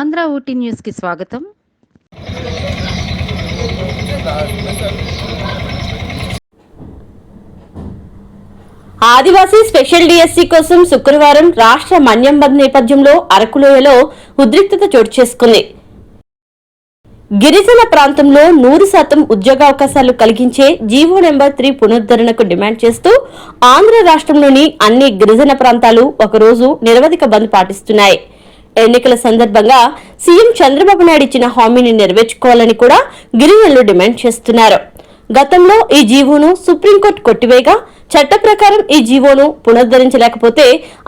ఆంధ్ర ఊటీ న్యూస్కి స్వాగతం. ఆదివాసీ special DSC కోసం శుక్రవారం రాష్ట్ర మన్యం బంద్ నేపథ్యంలో అరకులోయలో ఉద్రిక్తత చోటు చేసుకుంది. గిరిజన ప్రాంతంలో నూరు శాతం ఉద్యోగావకాశాలు కలిగించే జీవో నెంబర్ త్రీ పునరుద్ధరణకు డిమాండ్ చేస్తూ ఆంధ్ర రాష్ట్రంలోని అన్ని గిరిజన ప్రాంతాలు ఒకరోజు నిరవధిక బంద్ పాటిస్తున్నాయి. ఎన్నికల సందర్భంగా సీఎం చంద్రబాబు నాయుడు ఇచ్చిన హామీని నెరవేర్చుకోవాలని కూడా గిరిజనులు డిమాండ్ చేస్తున్నారు. గతంలో ఈ జీవోను సుప్రీంకోర్టు కొట్టివేయగా చట్ట ప్రకారం ఈ జీవోను పునరుద్ధరించలేకపోతే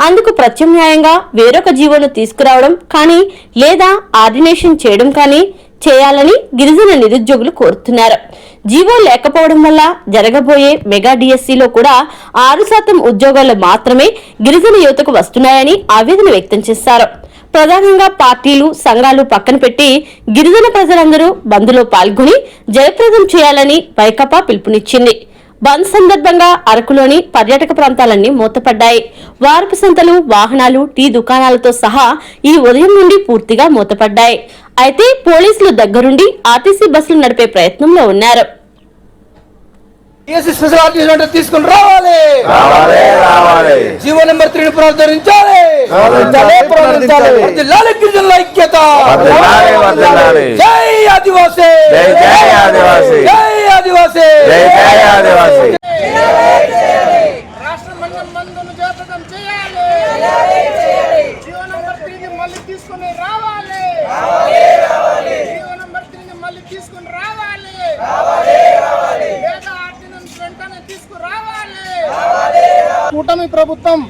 అందుకు ప్రత్యామ్నాయంగా వేరొక జీవోను తీసుకురావడం కానీ లేదా ఆర్డినేషన్ చేయడం కానీ చేయాలని గిరిజన నిరుద్యోగులు కోరుతున్నారు. జీవో లేకపోవడం వల్ల జరగబోయే మెగా డిఎస్సిలో కూడా ఆరు శాతం ఉద్యోగాలు మాత్రమే గిరిజన యువతకు వస్తున్నాయని ఆవేదన వ్యక్తం చేశారు. ప్రధానంగా పార్టీలు సంఘాలు పక్కన పెట్టి గిరిజన ప్రజలందరూ బంద్లో పాల్గొని జయప్రదం చేయాలని వైకపా పిలుపునిచ్చింది. బంద్ సందర్భంగా అరకులోని పర్యాటక ప్రాంతాలన్నీ మూతపడ్డాయి. వారపు సంతలు వాహనాలు టీ దుకాణాలతో సహా ఈ ఉదయం నుండి పూర్తిగా మూతపడ్డాయి. అయితే పోలీసులు దగ్గరుండి ఆర్టీసీ బస్సులు నడిపే ప్రయత్నంలో ఉన్నారు. తీసుకుని రావాలి. రావాలి రావాలి. జీవో నెంబర్ పునరుద్ధరించాలి. వర్ధిల్లాలి గిరిజనుల ఐక్యత. జై ఆదివాసీ జై జై ఆదివాసీ. జై ఆదివాసీ. జై జై ఆదివాసీ. రాష్ట్ర మండలం బంధును జాతకం చేయాలి జీవో నంబర్ త్రీని మళ్ళీ తీసుకుని రావాలి జీవో నంబర్ త్రీని మళ్ళీ తీసుకుని రావాలి. పేద ఆర్డినెన్స్ వెంటనే తీసుకురావాలి కూటమి ప్రభుత్వం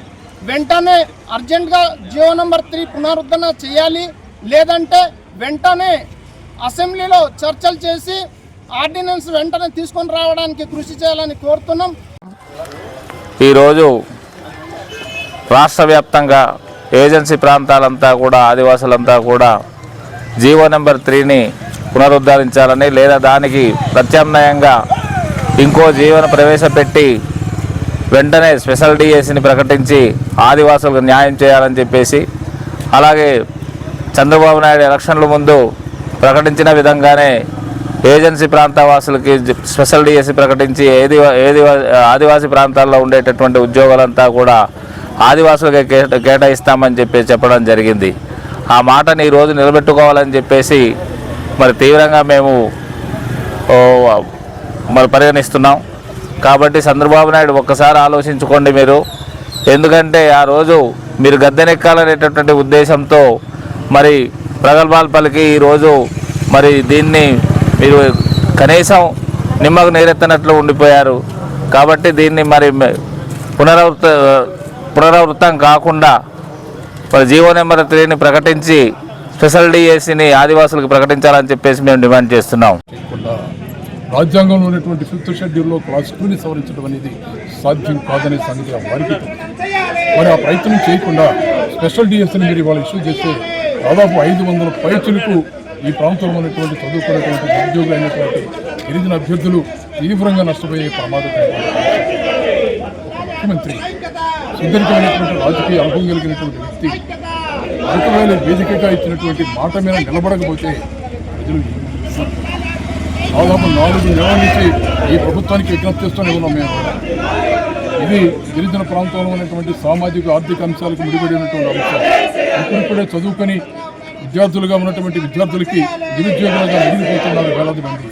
వెంటనే అర్జెంట్గా జియో నంబర్ త్రీ పునరుద్ధరణ చేయాలి. లేదంటే వెంటనే అసెంబ్లీలో చర్చలు చేసి ఆర్డినెన్స్ వెంటనే తీసుకొని రావడానికి కృషి చేయాలని కోరుతున్నాం. ఈరోజు రాష్ట్ర వ్యాప్తంగా ఏజెన్సీ ప్రాంతాలంతా కూడా ఆదివాసులంతా కూడా జీవో నెంబర్ త్రీని పునరుద్ధరించాలని లేదా దానికి ప్రత్యామ్నాయంగా ఇంకో జీవన ప్రవేశపెట్టి వెంటనే స్పెషల్ డిఎస్సిని ప్రకటించి ఆదివాసులకు న్యాయం చేయాలని చెప్పేసి అలాగే చంద్రబాబు నాయుడు ఎలక్షన్ల ముందు ప్రకటించిన విధంగానే ఏజెన్సీ ప్రాంత వాసులకి జ- స్పెషల్ డిఎస్సి ప్రకటించి ఏది ఏది ఆదివాసీ ప్రాంతాల్లో ఉండేటటువంటి ఉద్యోగాలంతా కూడా ఆదివాసులకి కేట కేటాయిస్తామని చెప్పి చెప్పడం జరిగింది. ఆ మాటని ఈరోజు నిలబెట్టుకోవాలని చెప్పేసి మరి తీవ్రంగా మేము మరి పరిగణిస్తున్నాం. కాబట్టి చంద్రబాబు నాయుడు ఒక్కసారి ఆలోచించుకోండి మీరు. ఎందుకంటే ఆ రోజు మీరు గద్దెనెక్కాలనేటటువంటి ఉద్దేశంతో మరి ప్రగల్భాలు పలికి ఈరోజు మరి దీన్ని మీరు కనీసం నిమ్మకు నీరెత్తనట్లు ఉండిపోయారు. కాబట్టి దీన్ని మరి పునరావృత పునరావృతం కాకుండా మరి జీవో నెంబర్ త్రీని ప్రకటించి స్పెషల్ డిఎస్సిని ఆదివాసులకు ప్రకటించాలని చెప్పేసి మేము డిమాండ్ చేస్తున్నాం. రాజ్యాంగంలో ఉన్నటువంటి ఫిఫ్త్ షెడ్యూల్లో క్లాస్ టూని సవరించడం అనేది సాధ్యం కాదనే సంగతి వారికి మరి ఆ ప్రయత్నం చేయకుండా స్పెషల్ డిఎస్ని మీరు ఇవాళ ఇష్యూ చేస్తే దాదాపు ఐదు వందల పైచులకు ఈ ప్రాంతంలో ఉన్నటువంటి చదువుకున్నటువంటి ఉద్యోగులు అయినటువంటి గిరిజన అభ్యర్థులు తీవ్రంగా నష్టపోయే ప్రమాదం ముఖ్యమంత్రి సుదీర్ఘమైనటువంటి రాజకీయ అనుభవం కలిగినటువంటి వ్యక్తి ఒకవేళ వేదికగా ఇచ్చినటువంటి మాట మీద నిలబడకపోతే ప్రజలు దాదాపు నాలుగు నెలల నుంచి ఈ ప్రభుత్వానికి విజ్ఞప్తి చేస్తూనే ఉన్నాం మేము. ఇది గిరిజన ప్రాంతంలో ఉన్నటువంటి సామాజిక ఆర్థిక అంశాలకు ముడిపడి ఉన్నటువంటి అంశం. ఇప్పుడిప్పుడే చదువుకొని విద్యార్థులుగా ఉన్నటువంటి విద్యార్థులకి నిరుద్యోగులుగా మిగిలిపోతున్నారు వేలాది మంది.